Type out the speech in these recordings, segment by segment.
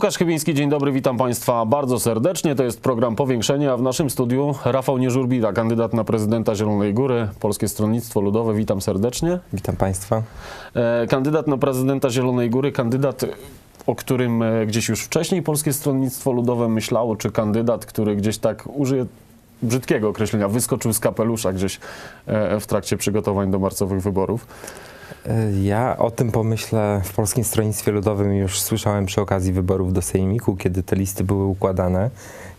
Łukasz Chybiński, dzień dobry, witam Państwa bardzo serdecznie. To jest program Powiększenie, a w naszym studiu Rafał Nieżurbida, kandydat na prezydenta Zielonej Góry, Polskie Stronnictwo Ludowe. Witam serdecznie. Witam Państwa. E, Kandydat na prezydenta Zielonej Góry, kandydat, o którym e, gdzieś już wcześniej Polskie Stronnictwo Ludowe myślało, czy kandydat, który gdzieś tak użyje brzydkiego określenia, wyskoczył z kapelusza gdzieś e, w trakcie przygotowań do marcowych wyborów. E, Ja o tym pomyślę w Polskim Stronnictwie Ludowym już słyszałem przy okazji wyborów do Sejmiku, kiedy te listy były układane.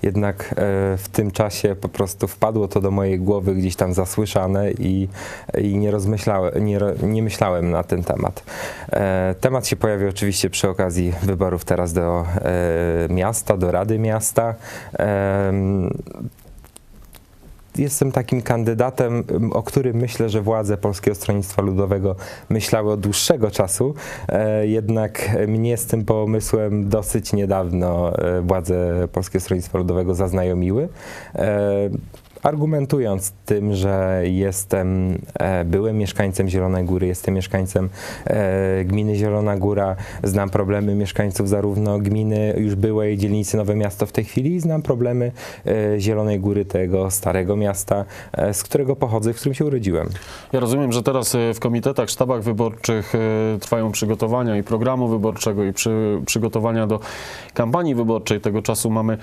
Jednak e, w tym czasie po prostu wpadło to do mojej głowy gdzieś tam zasłyszane i, i nie, rozmyślałem, nie, nie myślałem na ten temat. E, Temat się pojawił oczywiście przy okazji wyborów teraz do miasta, do Rady Miasta. Em, jestem takim kandydatem, o którym myślę, że władze Polskiego Stronnictwa Ludowego myślały od dłuższego czasu, e, jednak mnie z tym pomysłem dosyć niedawno e, władze Polskiego Stronnictwa Ludowego zaznajomiły. Argumentując tym, że jestem e, byłym mieszkańcem Zielonej Góry, jestem mieszkańcem e, gminy Zielona Góra, znam problemy mieszkańców zarówno gminy już byłej dzielnicy Nowe Miasto w tej chwili, znam problemy e, Zielonej Góry, tego starego miasta, z którego pochodzę, w którym się urodziłem. Ja rozumiem, że teraz w komitetach, sztabach wyborczych trwają przygotowania i programu wyborczego, i przy, przygotowania do kampanii wyborczej. Tego czasu mamy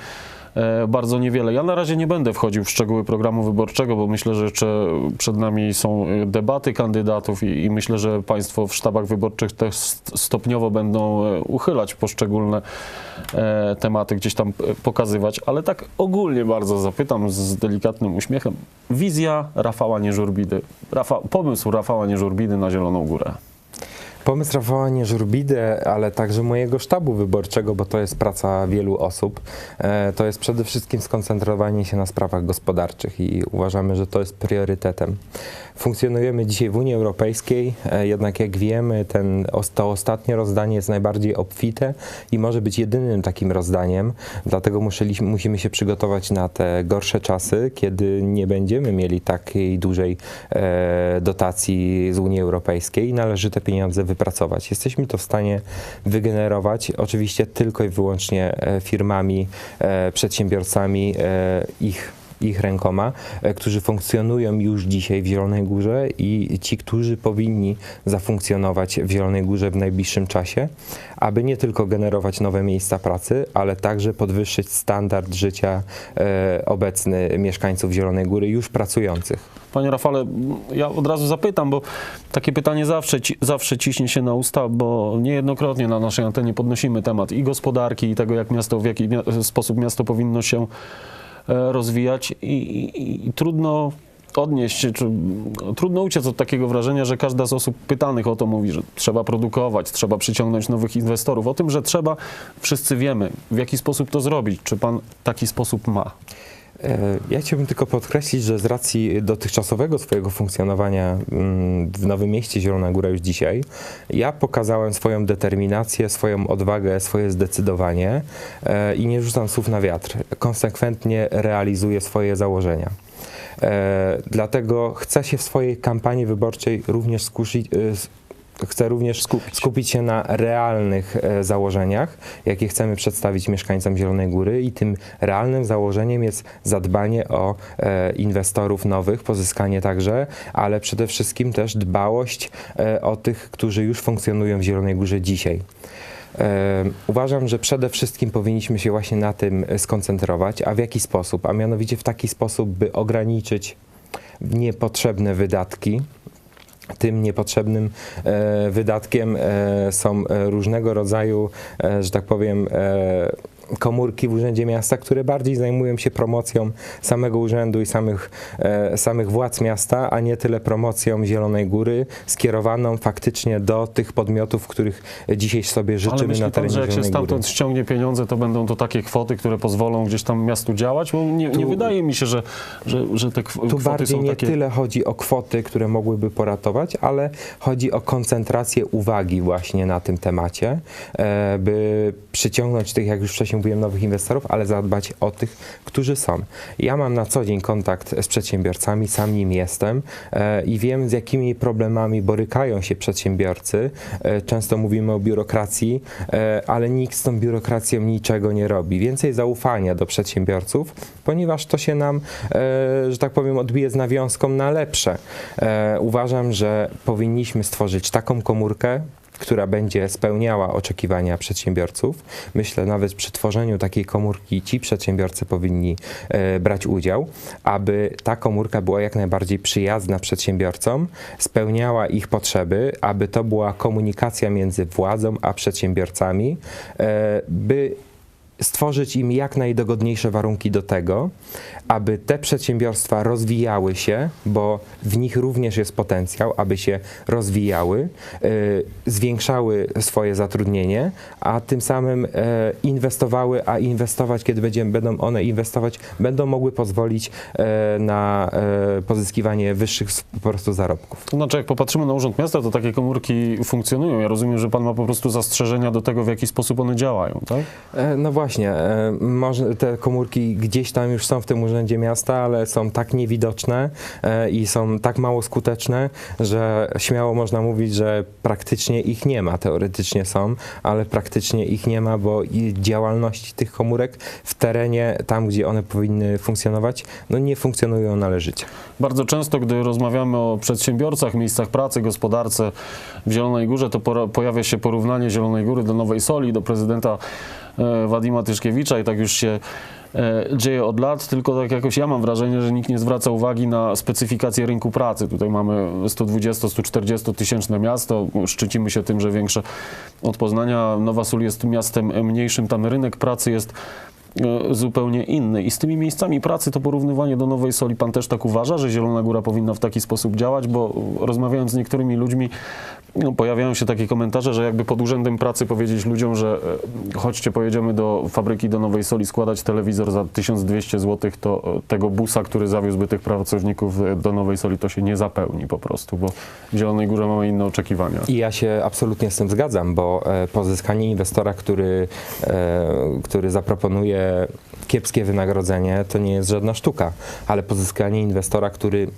bardzo niewiele. Ja na razie nie będę wchodził w szczegóły programu wyborczego, bo myślę, że jeszcze przed nami są e, debaty kandydatów i, i myślę, że Państwo w sztabach wyborczych też st- stopniowo będą e, uchylać poszczególne e, tematy, gdzieś tam e, pokazywać, ale tak ogólnie bardzo zapytam z delikatnym uśmiechem. Wizja Rafała Nieżurbidy, Rafa, pomysł Rafała Nieżurbidy na Zieloną Górę. Pomysł Rafała Nieżurbidy, ale także mojego sztabu wyborczego, bo to jest praca wielu osób, e, to jest przede wszystkim skoncentrowanie się na sprawach gospodarczych i uważamy, że to jest priorytetem. Funkcjonujemy dzisiaj w Unii Europejskiej, e, jednak jak wiemy, ten, to ostatnie rozdanie jest najbardziej obfite i może być jedynym takim rozdaniem, dlatego musimy się przygotować na te gorsze czasy, kiedy nie będziemy mieli takiej dużej e, dotacji z Unii Europejskiej i należy te pieniądze wypracować. Jesteśmy to w stanie wygenerować, oczywiście tylko i wyłącznie e, firmami, e, przedsiębiorcami, e, ich ich rękoma, e, którzy funkcjonują już dzisiaj w Zielonej Górze i ci, którzy powinni zafunkcjonować w Zielonej Górze w najbliższym czasie, aby nie tylko generować nowe miejsca pracy, ale także podwyższyć standard życia e, obecny mieszkańców Zielonej Góry już pracujących. Panie Rafale, ja od razu zapytam, bo takie pytanie zawsze, zawsze ciśnie się na usta, bo niejednokrotnie na naszej antenie podnosimy temat i gospodarki, i tego, jak miasto, w jaki sposób miasto powinno się rozwijać i, i, i trudno odnieść, czy no, trudno uciec od takiego wrażenia, że każda z osób pytanych o to mówi, że trzeba produkować, trzeba przyciągnąć nowych inwestorów. O tym, że trzeba, wszyscy wiemy. W jaki sposób to zrobić? Czy pan taki sposób ma? E, Ja chciałbym tylko podkreślić, że z racji dotychczasowego swojego funkcjonowania mm, w Nowym Mieście Zielona Góra już dzisiaj, ja pokazałem swoją determinację, swoją odwagę, swoje zdecydowanie e, i nie rzucam słów na wiatr. Konsekwentnie realizuję swoje założenia. E, Dlatego chcę się w swojej kampanii wyborczej również skusić, chcę również Skupić. skupić się na realnych e, założeniach, jakie chcemy przedstawić mieszkańcom Zielonej Góry i tym realnym założeniem jest zadbanie o e, inwestorów nowych, pozyskanie także, ale przede wszystkim też dbałość e, o tych, którzy już funkcjonują w Zielonej Górze dzisiaj. Uważam, że przede wszystkim powinniśmy się właśnie na tym skoncentrować, a w jaki sposób? A mianowicie w taki sposób, by ograniczyć niepotrzebne wydatki, tym niepotrzebnym e, wydatkiem e, są e, różnego rodzaju, że tak powiem, komórki w Urzędzie Miasta, które bardziej zajmują się promocją samego urzędu i samych, e, samych władz miasta, a nie tyle promocją Zielonej Góry, skierowaną faktycznie do tych podmiotów, których dzisiaj sobie Ale życzymy myśli na pan, terenie że jak się Zielonej Góry. stamtąd ściągnie pieniądze, to będą to takie kwoty, które pozwolą gdzieś tam miastu działać? Bo nie, nie Tu- wydaje mi się, że, że, że te kw- Tu kwoty bardziej są nie takie... tyle chodzi o kwoty, które mogłyby poratować, ale chodzi o koncentrację uwagi właśnie na tym temacie, e, by przyciągnąć tych, jak już wcześniej przyciągujemy nowych inwestorów, ale zadbać o tych, którzy są. Ja mam na co dzień kontakt z przedsiębiorcami, sam nim jestem e, i wiem, z jakimi problemami borykają się przedsiębiorcy. E, często mówimy o biurokracji, e, ale nikt z tą biurokracją niczego nie robi. Więcej zaufania do przedsiębiorców, ponieważ to się nam, że tak powiem, odbije z nawiązką na lepsze. Uważam, że powinniśmy stworzyć taką komórkę, która będzie spełniała oczekiwania przedsiębiorców. Myślę, nawet przy tworzeniu takiej komórki ci przedsiębiorcy powinni e, brać udział, aby ta komórka była jak najbardziej przyjazna przedsiębiorcom, spełniała ich potrzeby, aby to była komunikacja między władzą a przedsiębiorcami, e, by stworzyć im jak najdogodniejsze warunki do tego, aby te przedsiębiorstwa rozwijały się, bo w nich również jest potencjał, aby się rozwijały, e, zwiększały swoje zatrudnienie, a tym samym e, inwestowały, a inwestować, kiedy będzie, będą one inwestować, będą mogły pozwolić e, na pozyskiwanie wyższych po prostu zarobków. To znaczy, jak popatrzymy na Urząd Miasta, to takie komórki funkcjonują. Ja rozumiem, że pan ma po prostu zastrzeżenia do tego, w jaki sposób one działają, tak? No właśnie, e, może te komórki gdzieś tam już są w tym urzędzie miasta, ale są tak niewidoczne e, i są tak mało skuteczne, że śmiało można mówić, że praktycznie ich nie ma. Teoretycznie są, ale praktycznie ich nie ma, bo działalności tych komórek w terenie, tam gdzie one powinny funkcjonować, no nie funkcjonują należycie. Bardzo często, gdy rozmawiamy o przedsiębiorcach, miejscach pracy, gospodarce w Zielonej Górze, to pojawia się porównanie Zielonej Góry do Nowej Soli, do prezydenta e, Wadima Tyszkiewicza i tak już się e, dzieje od lat, tylko tak jakoś ja mam wrażenie, że nikt nie zwraca uwagi na specyfikację rynku pracy. Tutaj mamy 120-140 tysięczne miasto, szczycimy się tym, że większe od Poznania. Nowa Sól jest miastem mniejszym, tam rynek pracy jest e, zupełnie inny. I z tymi miejscami pracy to porównywanie do Nowej Soli, pan też tak uważa, że Zielona Góra powinna w taki sposób działać, bo rozmawiając z niektórymi ludźmi, no, pojawiają się takie komentarze, że jakby pod urzędem pracy powiedzieć ludziom, że e, chodźcie, pojedziemy do fabryki do Nowej Soli składać telewizor za 1200 zł, to e, tego busa, który zawiózłby tych pracowników e, do Nowej Soli, to się nie zapełni po prostu, bo w Zielonej Górze mamy inne oczekiwania. I ja się absolutnie z tym zgadzam, bo pozyskanie inwestora, który, który zaproponuje kiepskie wynagrodzenie, to nie jest żadna sztuka, ale pozyskanie inwestora, który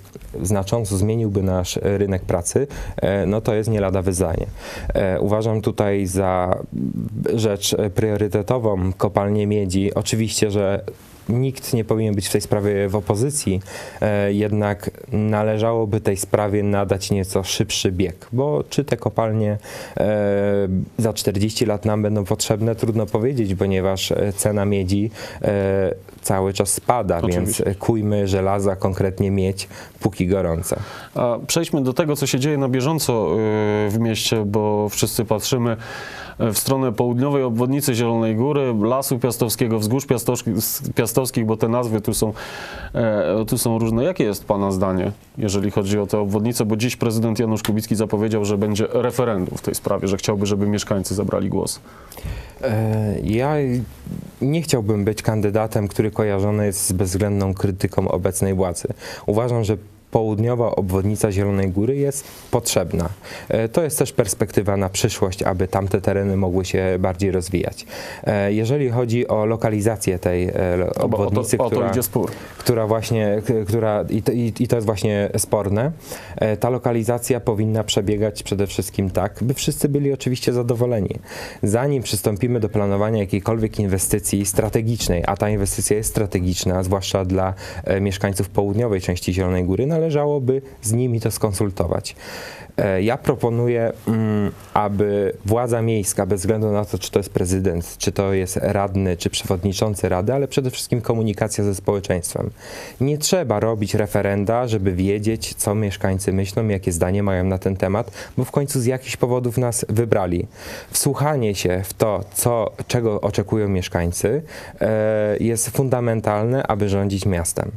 znacząco zmieniłby nasz rynek pracy, e, no to jest nie lada wyzwanie. E, Uważam tutaj za rzecz priorytetową kopalnię miedzi. Oczywiście, że Nikt nie powinien być w tej sprawie w opozycji, e, jednak należałoby tej sprawie nadać nieco szybszy bieg, bo czy te kopalnie e, za 40 lat nam będą potrzebne, trudno powiedzieć, ponieważ e, cena miedzi cały czas spada, Oczywiście. więc kujmy żelaza, konkretnie miedź, póki gorąca. A przejdźmy do tego, co się dzieje na bieżąco w mieście, bo wszyscy patrzymy w stronę południowej obwodnicy Zielonej Góry, Lasu Piastowskiego, Wzgórz Piastowskich, Piastowskich bo te nazwy tu są, e, tu są różne. Jakie jest Pana zdanie, jeżeli chodzi o tę obwodnicę? Bo dziś prezydent Janusz Kubicki zapowiedział, że będzie referendum w tej sprawie, że chciałby, żeby mieszkańcy zabrali głos. E, Ja nie chciałbym być kandydatem, który kojarzony jest z bezwzględną krytyką obecnej władzy. Uważam, że południowa obwodnica Zielonej Góry jest potrzebna. E, To jest też perspektywa na przyszłość, aby tamte tereny mogły się bardziej rozwijać. E, Jeżeli chodzi o lokalizację tej e, No bo o obwodnicy, to, o to która idzie spór. która właśnie, która, i to, i, to jest właśnie sporne, ta lokalizacja powinna przebiegać przede wszystkim tak, by wszyscy byli oczywiście zadowoleni. Zanim przystąpimy do planowania jakiejkolwiek inwestycji strategicznej, a ta inwestycja jest strategiczna, zwłaszcza dla mieszkańców południowej części Zielonej Góry, należałoby z nimi to skonsultować. E, Ja proponuję, mm, aby władza miejska, bez względu na to, czy to jest prezydent, czy to jest radny, czy przewodniczący rady, ale przede wszystkim komunikacja ze społeczeństwem. Nie trzeba robić referenda, żeby wiedzieć, co mieszkańcy myślą, jakie zdanie mają na ten temat, bo w końcu z jakichś powodów nas wybrali. Wsłuchanie się w to, co, czego oczekują mieszkańcy, e, jest fundamentalne, aby rządzić miastem.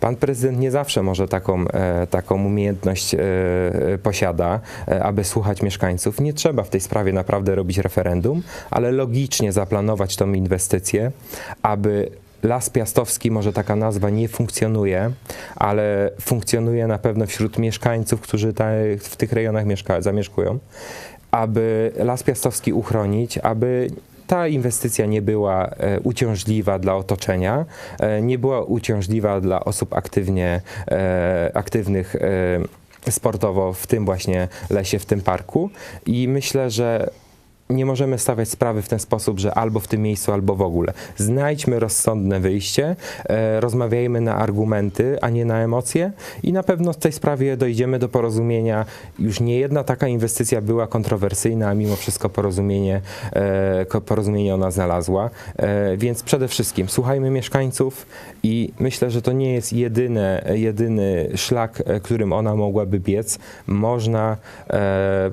Pan prezydent nie zawsze może taką, e, taką umiejętność e, e, posiada, aby słuchać mieszkańców. Nie trzeba w tej sprawie naprawdę robić referendum, ale logicznie zaplanować tą inwestycję, aby Las Piastowski, może taka nazwa nie funkcjonuje, ale funkcjonuje na pewno wśród mieszkańców, którzy w tych rejonach zamieszkują, aby Las Piastowski uchronić, aby ta inwestycja nie była e, uciążliwa dla otoczenia, e, nie była uciążliwa dla osób aktywnie, e, aktywnych sportowo w tym właśnie lesie, w tym parku. I myślę, że nie możemy stawiać sprawy w ten sposób, że albo w tym miejscu, albo w ogóle. Znajdźmy rozsądne wyjście, e, rozmawiajmy na argumenty, a nie na emocje i na pewno w tej sprawie dojdziemy do porozumienia. Już nie jedna taka inwestycja była kontrowersyjna, a mimo wszystko porozumienie, e, porozumienie ona znalazła. E, więc przede wszystkim słuchajmy mieszkańców i myślę, że to nie jest jedyne, jedyny szlak, e, którym ona mogłaby biec. Można e,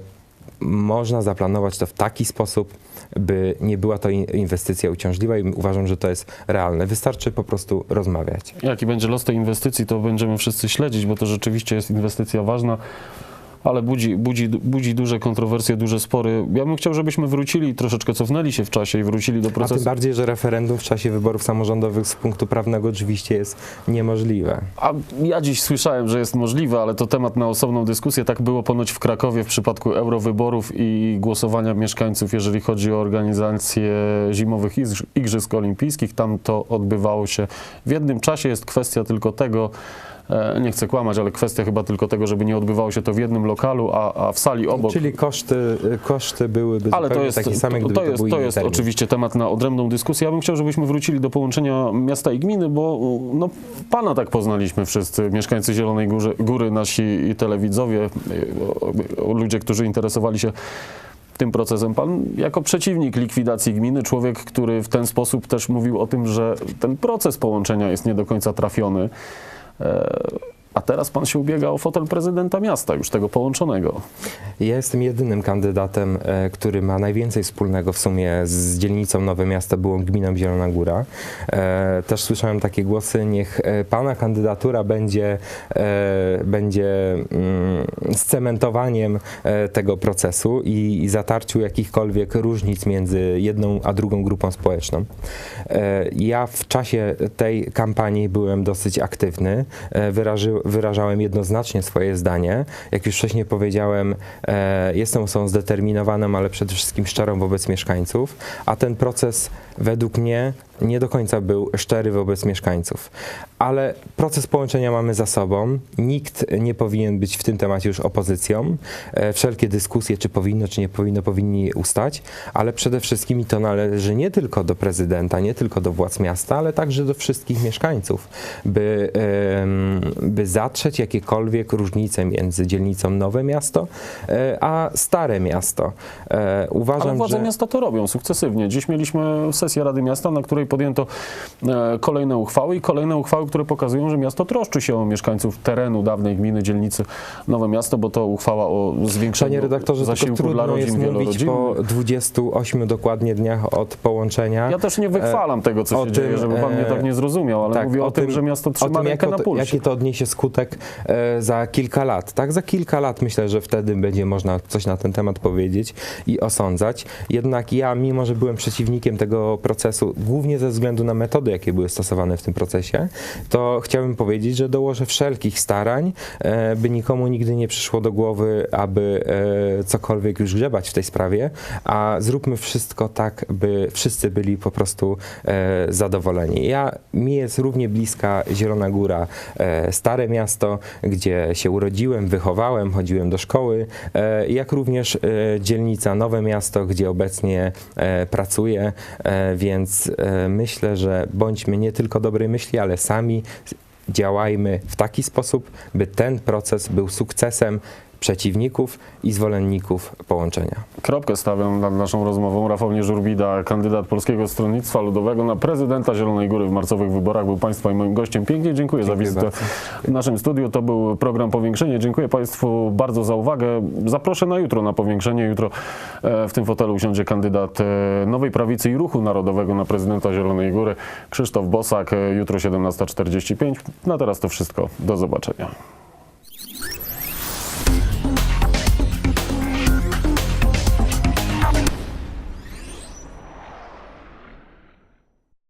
można zaplanować to w taki sposób, by nie była to in- inwestycja uciążliwa i uważam, że to jest realne. Wystarczy po prostu rozmawiać. Jaki będzie los tej inwestycji, to będziemy wszyscy śledzić, bo to rzeczywiście jest inwestycja ważna, ale budzi, budzi, budzi duże kontrowersje, duże spory. Ja bym chciał, żebyśmy wrócili, troszeczkę cofnęli się w czasie i wrócili do A tym procesu. bardziej, że referendum w czasie wyborów samorządowych z punktu prawnego oczywiście jest niemożliwe. A ja dziś słyszałem, że jest możliwe, ale to temat na osobną dyskusję. Tak było ponoć w Krakowie w przypadku eurowyborów i głosowania mieszkańców, jeżeli chodzi o organizację zimowych Igrzysk- Olimpijskich. Tam to odbywało się w jednym czasie. Jest kwestia tylko tego, nie chcę kłamać, ale kwestia chyba tylko tego, żeby nie odbywało się to w jednym lokalu, a, a w sali obok. Czyli koszty, koszty byłyby Ale to jest, takie same, to, gdyby to to, jest, to jest oczywiście temat na odrębną dyskusję. Ja bym chciał, żebyśmy wrócili do połączenia miasta i gminy, bo no, pana tak poznaliśmy wszyscy, mieszkańcy Zielonej Górze, Góry, nasi telewidzowie, y, ludzie, którzy interesowali się tym procesem. Pan jako przeciwnik likwidacji gminy, człowiek, który w ten sposób też mówił o tym, że ten proces połączenia jest nie do końca trafiony. uh, A teraz pan się ubiega o fotel prezydenta miasta, już tego połączonego. Ja jestem jedynym kandydatem, e, który ma najwięcej wspólnego w sumie z dzielnicą Nowe Miasto, byłą gminą Zielona Góra. E, Też słyszałem takie głosy, niech e, pana kandydatura będzie, będzie mm, scementowaniem tego procesu i, zatarciu jakichkolwiek różnic między jedną a drugą grupą społeczną. Ja w czasie tej kampanii byłem dosyć aktywny. Wyraży, wyrażałem jednoznacznie swoje zdanie. Jak już wcześniej powiedziałem, e, jestem osobą zdeterminowaną, ale przede wszystkim szczerą wobec mieszkańców, a ten proces według mnie nie do końca był szczery wobec mieszkańców. Ale proces połączenia mamy za sobą. Nikt nie powinien być w tym temacie już opozycją. E, Wszelkie dyskusje, czy powinno, czy nie powinno, powinni ustać, ale przede wszystkim to należy nie tylko do prezydenta, nie tylko do władz miasta, ale także do wszystkich mieszkańców, by, by zatrzeć jakiekolwiek różnice między dzielnicą Nowe Miasto e, a Stare Miasto. E, Uważam, Ale władze że... miasta to robią sukcesywnie. Dziś mieliśmy sesję Rady Miasta, na której podjęto e, kolejne uchwały i kolejne uchwały, które pokazują, że miasto troszczy się o mieszkańców terenu dawnej gminy, dzielnicy Nowe Miasto, bo to uchwała o zwiększeniu Panie redaktorze, zasiłku dla rodzin mówić wielorodzinnych. po 28 dokładnie dniach od połączenia. Ja też nie wychwalam tego, co się tym, dzieje, żeby pan mnie e, tak nie zrozumiał, ale tak, mówię o, o tym, tym- że miasto trzyma tym, rękę na pulsie. jaki to odniesie skutek e, za kilka lat. Tak, za kilka lat myślę, że wtedy będzie można coś na ten temat powiedzieć i osądzać. Jednak ja, mimo że byłem przeciwnikiem tego procesu, głównie ze względu na metody, jakie były stosowane w tym procesie, to chciałbym powiedzieć, że dołożę wszelkich starań, e, by nikomu nigdy nie przyszło do głowy, aby e, cokolwiek już grzebać w tej sprawie, a zróbmy wszystko tak, by wszyscy byli po prostu e, zadowoleni. Ja, mi jest równie bliska Zielona Góra, Stare Miasto, gdzie się urodziłem, wychowałem, chodziłem do szkoły, jak również dzielnica Nowe Miasto, gdzie obecnie pracuję, więc myślę, że bądźmy nie tylko dobrej myśli, ale sami działajmy w taki sposób, by ten proces był sukcesem przeciwników i zwolenników połączenia. Kropkę stawiam nad naszą rozmową. Rafał Nieżurbida, kandydat Polskiego Stronnictwa Ludowego na prezydenta Zielonej Góry w marcowych wyborach, był Państwa i moim gościem. Pięknie dziękuję, Dziękuję za wizytę bardzo. w naszym studiu. To był program Powiększenie. Dziękuję Państwu bardzo za uwagę. Zaproszę na jutro na Powiększenie. Jutro e, w tym fotelu usiądzie kandydat e, Nowej Prawicy i Ruchu Narodowego na prezydenta Zielonej Góry, Krzysztof Bosak. E, Jutro 17.45. Na teraz to wszystko. Do zobaczenia.